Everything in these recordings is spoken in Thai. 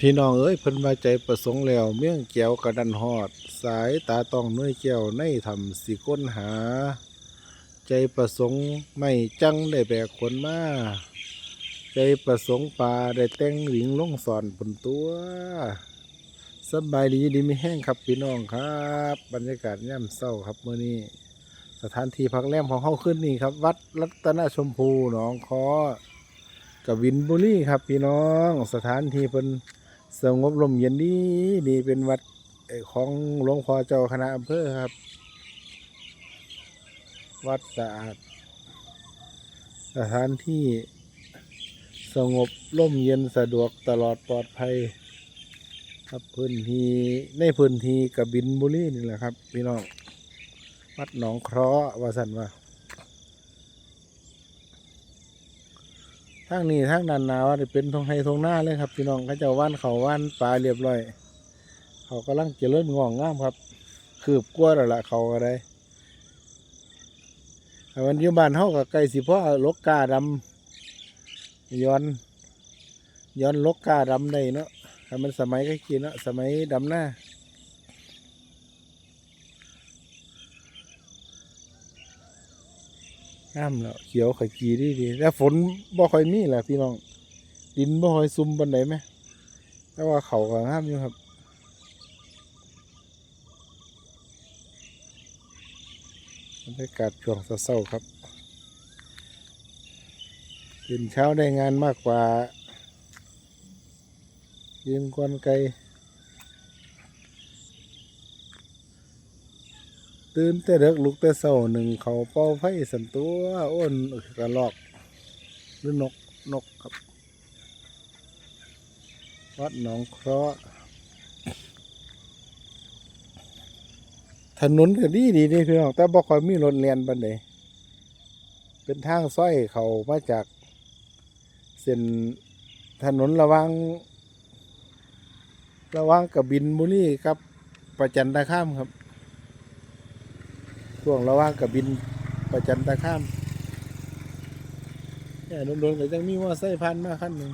พี่น้องเอ้ยเพิ่นมาใจประสงค์แล้ว เมี่ยงแก้วกระดันฮอด สายตาต้องน้อยแก้วในทำสิค้นหา ใจประสงค์ไม่จังได้แบกขนมาใจประสงค์ปลาได้แต่งหญิงลงสอนบนตัวสบายดีดีไม่แห้งครับพี่น้องครับ บรรยากาศย่ำเศร้าครับเมื่อนี้ สถานที่พักแรมของเขาขึ้นนี่ครับ วัดรัตนชมพูหนองคอกับวินบุรีครับพี่น้องสถานที่เป็น สงบลมเย็นดีดีเป็นวัดของหลวงพ่อเจ้าคณะอำเภอครับ วัดสะอาด สถานที่สงบร่มเย็นสะดวกตลอดปลอดภัย ครับพื้นที่ในพื้นที่กับบินบุรีนี่แหละครับ พี่น้อง วัดหนองเคราะห์วาสันว่าางนี้ทางนันนาว่าจะเป็นทงไฮทงหน้าเลยครับพี่น้องเขาเจะว่านเขาว่านปลาเรียบร้อย เขากำลังเจริญงอกงามครับ คืบกล้วยแล้วล่ะเขาก็ได้แต่วันยุบานเขากับไก่สิพ่อลกกาดำย้อน ย้อนลกกาดำได้เนาะถ้ามันสมัยก็กินเนาะสมัยดำหน้า งามแล้วเขียวขจีดีดีแล้วฝนบ่ค่อยมีแหละพี่น้อง ดินบ่ค่อยซุ่มปานใดไหมแต่ว่าเขาก็งามอยู่ครับบรรยากาศช่วงเศร้าๆครับตื่นเช้าได้งานมากกว่ายืนกวนไกล ตื่นแต่เด็กลุกแต่เช้าหนึ่งเขาเป่าไฟสันตัวอ้นกระลอก หรือนกนกครับ วัดหนองเคราะห์ถนนก็ดีดีเด้พี่น้องแต่บ่ค่อยมีรถเลียนปานใดเป็นทางซ้อยเขามาจากเส้นถนนระวัง ระวังกับบินบุรีครับ ประจันตข้ามครับ ช่วงระหว่างกับบินประจันตข้ามเนี่ยโดนๆก็ยังมีว่าไส้พันมาขั้นหนึ่ง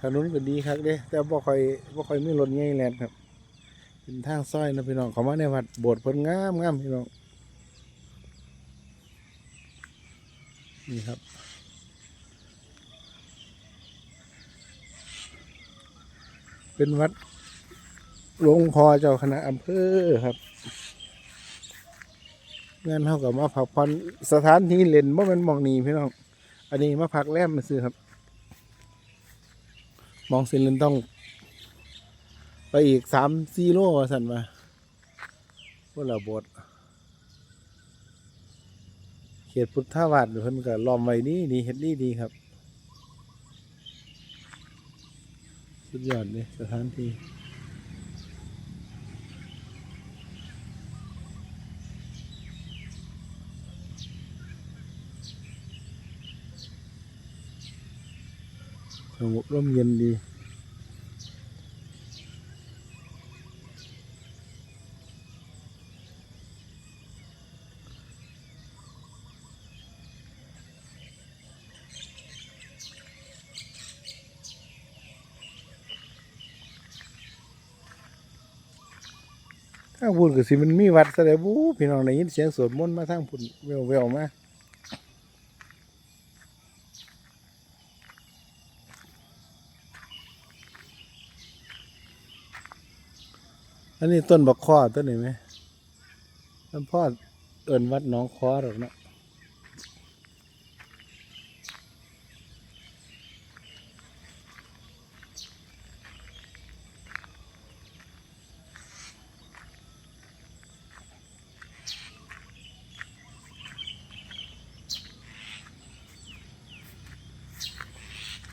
ถนนก็ดีครับเด้แต่บ่ค่อยบ่ค่อยมีรถใหญ่แลนครับ เป็นทางซอยนะพี่น้องเขามาในวัดโบสถ์เพิ่นงามงามพี่น้องนี่ครับเป็นวัดหลวงพ่อเจ้าคณะอำเภอครับ งานเท่ากับมาพักผ่อนสถานที่เล่นบ่แม่นมองนี้พี่น้อง อันนี้มาพักแรมมาซื้อครับ มองสิเลนต้อง ไปอีกสามซีโร่สันมาพวกเราบทเขตพุทธวาสเพิ่นก็ล้อมไว้นี่ดีเฮ็ดดีดีครับ สุดยอดเลยสถานที่ สงบร่มเย็นดี ถ้าพูดก็สิมันมีวัดซะแล้วบู๊พี่น้องได้ยินเสียงสวดมนต์มาทางพุ่นแววๆมา อันนี้ต้นบักข้อต้นนี้ไหมต้นพ่อเอินวัดน้องคอหรอกเนาะ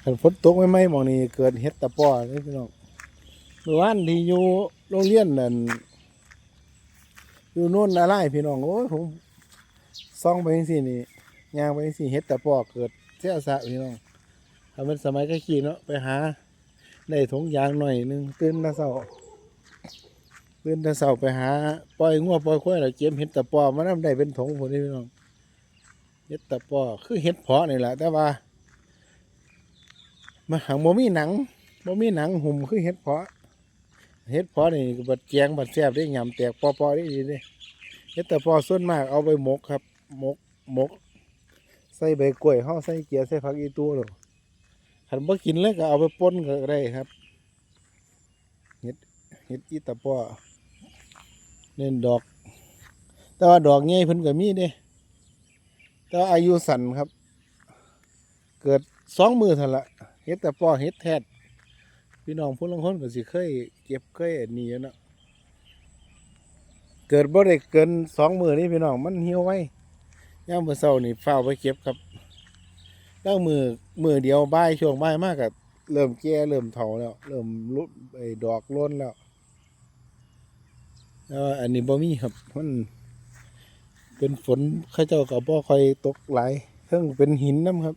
คันฝนตกไม่ไหมมองนี้เกิดเฮ็ดตะป้อเลยพี่น้อง เมื่อวานที่อยู่โรงเรียนนั่นอยู่โน่นอะไรพี่น้องโอ้ยผมซ่องไปจังซี่นี่ยางไปจังซี่เฮ็ดแตะป้อเกิดเสียสะพี่น้องถ้าเป็นสมัยก็ขี่เนาะไปหาได้ถุงยางหน่อยหนึงตื่นต่เช้าตื่นต่เช้าไปหาปล่อยงัวปล่อยควายแล้วเก็บเฮ็ดตะปอมานำได้เป็นถุงพุ่นนี่พี่น้องเฮ็ดตะปอคือเฮ็ดเพาะนี่แหละแต่ว่ามาหังบ่มีหนังบ่มีหนังหุ่มคือเห็ดเพาะ เห็ดพาะนี่บัดแจงบัดแซบได้ยำแตกปอๆได้ดีเด้เห็ดแต่พอส่วนมากเอาไปหมกครับหมกหมก ใส่ใบกล้วยเฮาใส่เกียร์ใส่ผักอีตัวหรอกคันบ่กินเลยก็เอาไปป่นก็ได้ครับเห็ดเห็ดอีตะป้อเล่นดอก แต่ว่าดอกใหญ่เพิ่นก็มีเด้แต่ว่าอายุสั้นครับ เกิดสองมือเท่านั้นละเห็ดตะป้อเห็ดแทด พี่น้องผู้ลางคนก็สิเคยเก็บเคยอันนี้อยู่เนาะเกิดบ่ได้เกินสองมือนี่พี่น้องมันเหี่ยวไว้ย่ามมือเช้านี่ฟ้าไปเก็บครับแล้วมือมือเดียวใบช่วงใบมากก็เริ่มแก่เริ่มเฒ่าแล้ว เริ่มรุดไอ้ดอกล้นแล้วแล้วอันนี้บ่มีครับมันเป็นฝนเขาเจ้าก็บ่คอยตกไหลเพิ่งเป็นหินน้ำครับ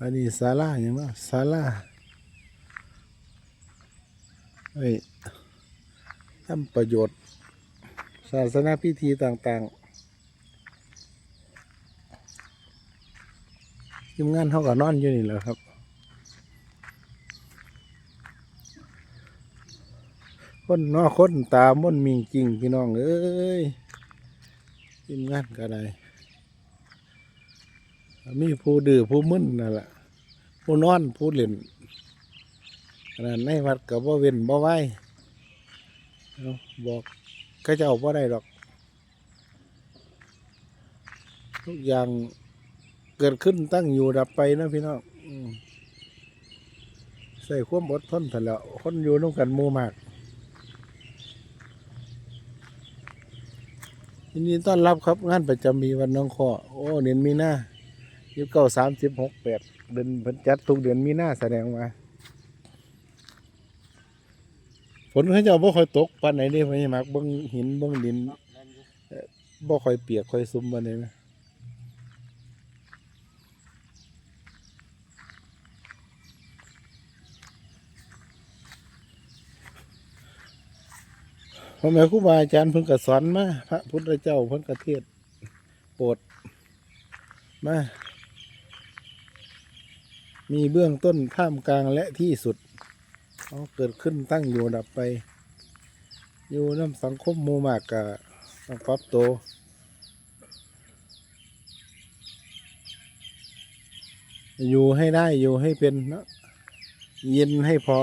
อันนี้ศาลาอย่างว่าศาลาเฮ้ทำประโยชน์ ศาสนาพิธีต่างๆทีมงานเขาก็นอนอยู่นี่แหละครับ คนนอคนตาม่นมิงจริงพี่น้องเอ้ยทีมงานก็ได้ มีผู้ดื้อผู้มึนนั่นแหละผู้นอนผู้เล่นขนาดในวัดกับว่าเว้นบ่ไหวบอกก็จะเอาบ่ได้หรอก ทุกอย่างเกิดขึ้นตั้งอยู่ดับไปนะพี่น้องใส่ความอดทนแต่ล้วคนอยู่น้องกันหมูมากยินดีต้อนรับครับงานประจำมีวันน้องคอโอ้เดือนมีหน้า ยี่สิบเก้าสามสิบหกแปดเดือนพิ่นจัดทุกเดือนมีหน้าแสดงมาฝนเขาเจะบ่ค่อยตกปานไหนเด้พ่อใหญ่มักเบิ่งหินเบิ่งดินบ่ค่อยเปียกค่อยซุ่มปานใดนะพ่อแม่ครูบาอาจารย์เพิ่นก็สอนมาพระพุทธเจ้าเพิ่นก็เทศโปรดมา มีเบื้องต้นท่ามกลางและที่สุดเอาเกิดขึ้นตั้งอยู่ดับไป อยู่น้ำสังคมหมูมากกะต้องปรับตัวอยู่ให้ได้อยู่ให้เป็นเนาะเย็นให้พอ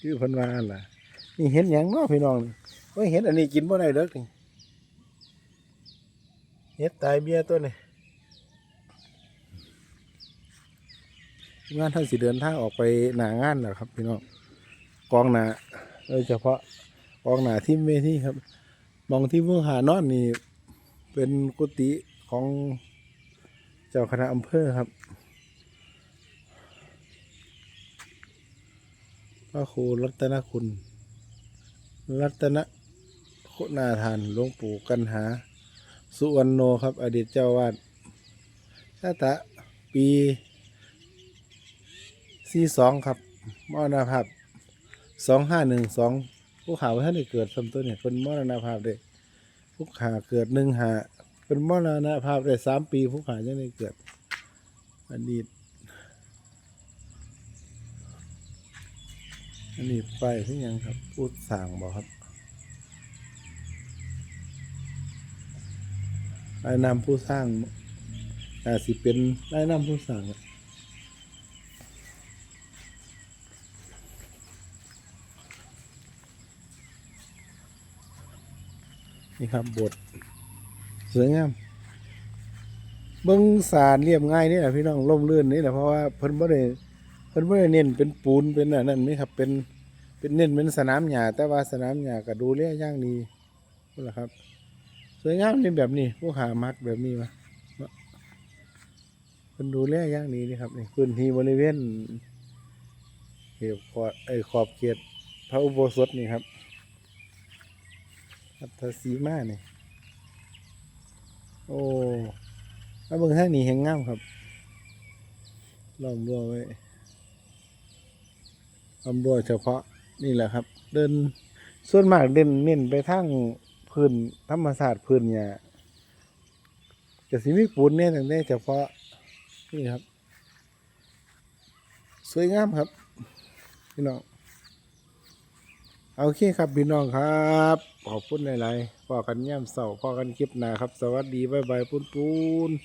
คือพันวาล่ะ นี่เห็นอย่างเนาะพี่น้องนี่ว่าเห็นอันนี้กินบ่ได้เด้อนี่เห็ดตายเบี้ยตัวนี้ งานท่านสิเดินทางออกไปหนางานนะครับพี่น้องกองหนาโดยเฉพาะกองหนาที่เวทีครับ มองที่ผู้หานอนนี่เป็นกุฏิของเจ้าคณะอำเภอครับพระครูรัตนคุณ รัตนคุณาทานหลวงปู่กันหา สุวรรณโนครับ อดีตเจ้าวาดชาตะปี สี่สองครับมรณภาพสองห้าหนึ่งสองผู้ข่าวท่านได้เกิดสมตัวเนี่ยเป็นมรณภาพเด็กผู้ข่าเกิดหนึ่งหาเป็นมรณภาพได้สามปีผู้ข่ายังได้เกิดอดีตอันนี้ไปที่ยังครับพูดสั่งบอกครับรายนามผู้สร้างอาจสิเป็นรายนามผู้สร้าง นี่ครับบทสวยงามเบิ้งสารเรียบง่ายนี่แหละพี่น้องล่มลื่นนี่แหละเพราะว่าเพิ่นบ่ได้เพิ่นบ่ได้เน้นเป็นปูนเป็นอันนั้นนี่ครับเป็นเป็นเน้นเป็นสนามหญ้าแต่ว่าสนามหญ้าก็ดูแลอย่างดีนั่แหละครับ สวยงามนี่แบบนี้ผู้หามักแบบนี้มาเพิ่นดูแลอย่างดีนี่ครับนี่พื้นที่บริเวณเขอบขอบเขตพระอุโบสถนี่ครับ อัตสีมาเนี่ยโอ้แล้วเบิ่งทางนี้แห่งงามครับล้อมรัวไว้ล้อมรัวเฉพาะนี่แหละครับ เดินส่วนมากเดินเน้นไปทางพื้นธรรมศาสตร์พื้นเนี่ยจะสิมีปูนเนี่ยแต่เฉพาะนี่ครับ สวยงามครับพี่น้อง โอเคครับพี่น้องครับ ขอบคุณหลายๆพอกันย่มเสาพอกันคลิปหน้าครับ สวัสดีบ๊ายบายปุ้นปุน